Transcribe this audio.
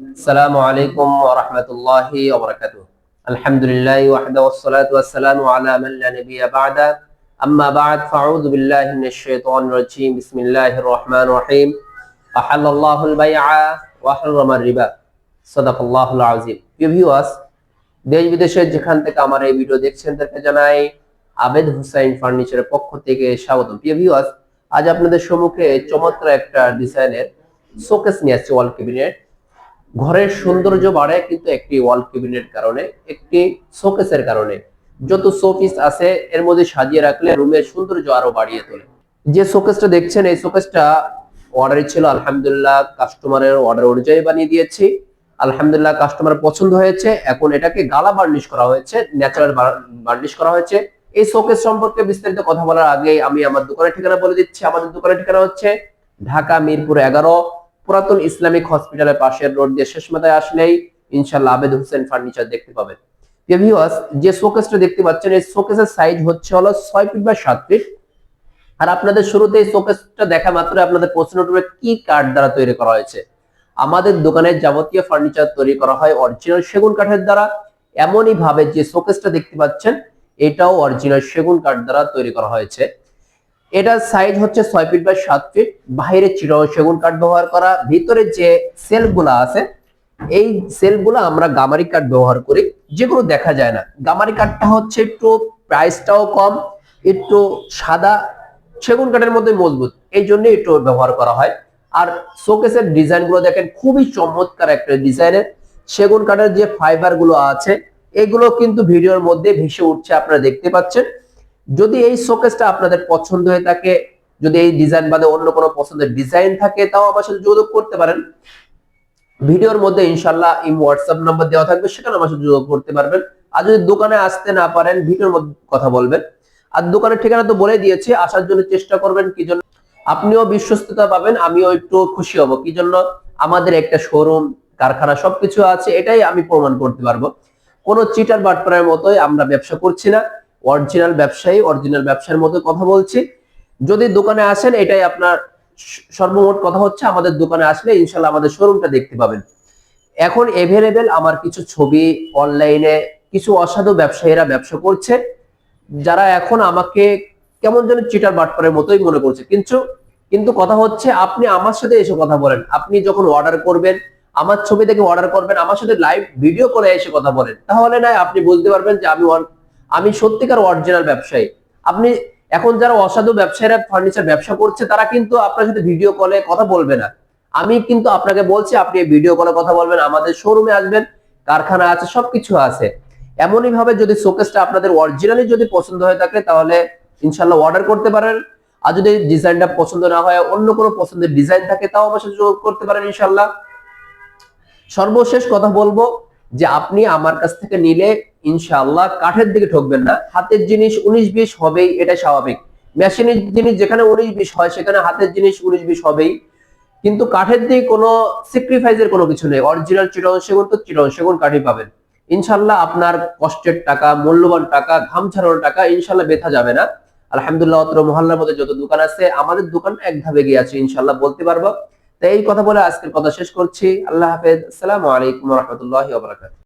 السلام عليكم ورحمة الله وبركاته الحمد لله وحده والصلاة والسلام على من لا نبي بعده أما بعد فأعوذ بالله من الشيطان الرجيم بسم الله الرحمن الرحيم أحل الله البيع وحرم الربا صدق الله العظيم প্রিয় ভিউয়ার্স দেশ বিদেশের যেখান থেকে আমার এই ভিডিও দেখছেন তাদেরকে জানাই আবেদ হুসাইন ফার্নিচারের পক্ষ থেকে স্বাগতম প্রিয় ভিউয়ার্স আজ আপনাদের সম্মুখে চমৎকার একটা ডিজাইনের শোকেস নিয়ে আসছে ওয়াল ক্যাবিনেট ঘরের সৌন্দর্য বাড়ে কিন্তু একটি ওয়াল ক্যাবিনেট কারণে, একটি শোকেসের কারণে। যত শোপিস আছে, এর মধ্যে সাজিয়ে রাখলে রুমের সৌন্দর্য আরও বাড়িয়ে তোলে। যে শোকেসটা দেখছেন, এই শোকেসটা অর্ডারই ছিল, আলহামদুলিল্লাহ কাস্টমারের অর্ডার অনুযায়ী বানিয়ে দিয়েছি। আলহামদুলিল্লাহ কাস্টমার পছন্দ হয়েছে। এখন এটাকে গালা বার্নিশ করা হয়েছে ন্যাচারাল বার্নিশ করা হয়েছে। এই শোকেস সম্পর্কে বিস্তারিত কথা বলার আগে আমি আমার দোকানের ঠিকানা বলে দিচ্ছি। আমাদের দোকানের ঠিকানা হচ্ছে ঢাকা মিরপুর এগারো পুরাতন ইসলামিক হসপিটালের পাশের রোড দিয়ে শেষ মাথায় আসলেই ইনশাল্লাহ আবেদ হোসেন ফার্নিচার দেখতে পাবেন। যে শোকেসটা দেখতে পাচ্ছেন, এই শোকেসের সাইজ হচ্ছে হলো ছয় ফিট বা সাত ফিট আর আপনাদের শুরুতে এই শোকেসটা দেখা মাত্র আপনাদের প্রশ্ন উঠবে, কি কাঠ দ্বারা তৈরি করা হয়েছে? আমাদের দোকানে যাবতীয় ফার্নিচার তৈরি করা হয় অরিজিনাল সেগুন কাঠের দ্বারা। এমনই ভাবে যে শোকেসটা দেখতে পাচ্ছেন, এটাও অরিজিনাল সেগুন কাঠ দ্বারা তৈরি করা হয়েছে। এটার সাইজ হচ্ছে ছয় ফিট বাই সাত ফিট বাইরে চিরো সেগুন কাঠ ব্যবহার করা। ভিতরে যে সেলফগুলো আছে, এই সেলফগুলো আমরা গামারি কাঠ ব্যবহার করি। যেগুলো দেখা যায় না। গামারি কাঠটা হচ্ছে একটু প্রাইসটাও কম, একটু সাদা সেগুন কাঠের মধ্যে মজবুত। এই জন্য একটু ব্যবহার করা হয়। আর শোকেসের ডিজাইনগুলো দেখেন, খুবই চমৎকার একটা ডিজাইনের সেগুন কাঠের যে ফাইবারগুলো আছে, এগুলো কিন্তু ভিডিওর মধ্যে ভেসে উঠছে, আপনারা দেখতে পাচ্ছেন। যদি এই শোকেসটা আপনাদের পছন্দ হয়ে থাকে, যদি এই ডিজাইন বাদে অন্য কোনো পছন্দের ডিজাইন থাকে, তাও আমার সাথে যোগাযোগ করতে পারেন। ভিডিওর মধ্যে ইনশাল্লাহ এই হোয়াটসঅ্যাপ নাম্বার দেওয়া থাকবে, সেখানে আমার সাথে যোগাযোগ করতে পারবেন। আর যদি দোকানে আসতে না পারেন, ভিডিওর মধ্যে কথা বলবেন। আর দোকানের ঠিকানা তো বলে দিয়েছি, আসার জন্য চেষ্টা করবেন কি জন্য। আপনিও বিশ্বস্ততা পাবেন, আমিও একটু খুশি হব। কি জন্য? আমাদের একটা শোরুম কারখানা, সবকিছু আছে, এটাই আমি প্রমাণ করতে পারব। কোনো চিটার বাটপারের মতোই আমরা ব্যবসা করছি না। অরিজিনাল ব্যবসায়ী, অরিজিনাল ব্যবসার মতো কথা বলছি। যদি দোকানে আসেন, এটাই আপনার সর্বমোট কথা হচ্ছে। আমাদের দোকানে আসলে ইনশাল্লাহ আমাদের শোরুমটা দেখতে পাবেন। এখন এভেলেবেল আমার কিছু ছবি অনলাইনে কিছু অসাধু ব্যবসায়ীরা ব্যবসা করছে। যারা এখন আমাকে কেমন যেন চিটার বাটপারের মতোই মনে করছে। কিন্তু কিন্তু কথা হচ্ছে আপনি আমার সাথে এসে কথা বলেন। আপনি যখন অর্ডার করবেন, আমার ছবি থেকে অর্ডার করবেন, আমার সাথে লাইভ ভিডিও করে এসে কথা বলেন। তাহলে না আপনি বুঝতে পারবেন যে আমি আমি সত্যিকার অরিজিনাল ব্যবসায়ী। আপনি এখন যারা অসাধু ব্যবসায়ীরা ফার্নিচার ব্যবসা করছে, তারা কিন্তু আপনার সাথে ভিডিও কলে কথা বলবে না। আমি কিন্তু আপনাকে বলছি, আপনি ভিডিও কলে কথা বলবেন, আমাদের শোরুমে আসবেন, কারখানা আছে, সবকিছু আছে। এমনই ভাবে যদি শোকেসটা আপনাদের অরিজিনালি যদি পছন্দ হয়ে থাকে, তাহলে ইনশাল্লাহ অর্ডার করতে পারেন। আর যদি ডিজাইনটা পছন্দ না হয়, অন্য কোনো পছন্দের ডিজাইন থাকে, তাও আমার সাথে যোগাযোগ করতে পারেন ইনশাল্লাহ সর্বশেষ কথা বলব যে, আপনি আমার কাছ থেকে নিলে ইনশাআল্লাহ কাঠের দিকে ঠকবেন না। হাতের জিনিস উনিশ বিশ হবেই এটা স্বাভাবিক। মেশিনের জিনিস যেখানে উনিশ বিশ হয়, সেখানে হাতের জিনিস উনিশ বিশ হবেই। কিন্তু কাঠের দিকে কোনো স্যাক্রিফাইসের কোনো কিছু নেই। অরিজিনাল চিরন সেগুন তো চিরন সেগুন কাঠই পাবেন। ইনশাল্লাহ আপনার কষ্টের টাকা, মূল্যবান টাকা, ঘাম ছাড়ানোর টাকা ইনশাল্লাহ বেথা যাবে না। আলহামদুলিল্লাহ, অত্র মহল্লার মধ্যে যত দোকান আছে, আমাদের দোকান এক ধাপে গিয়ে আছে ইনশাল্লাহ বলতে পারব। তাই এই কথা বলে আজকের কথা শেষ করছি। আল্লাহ হাফেজ। আসসালামু আলাইকুম রহমতুল্লাহ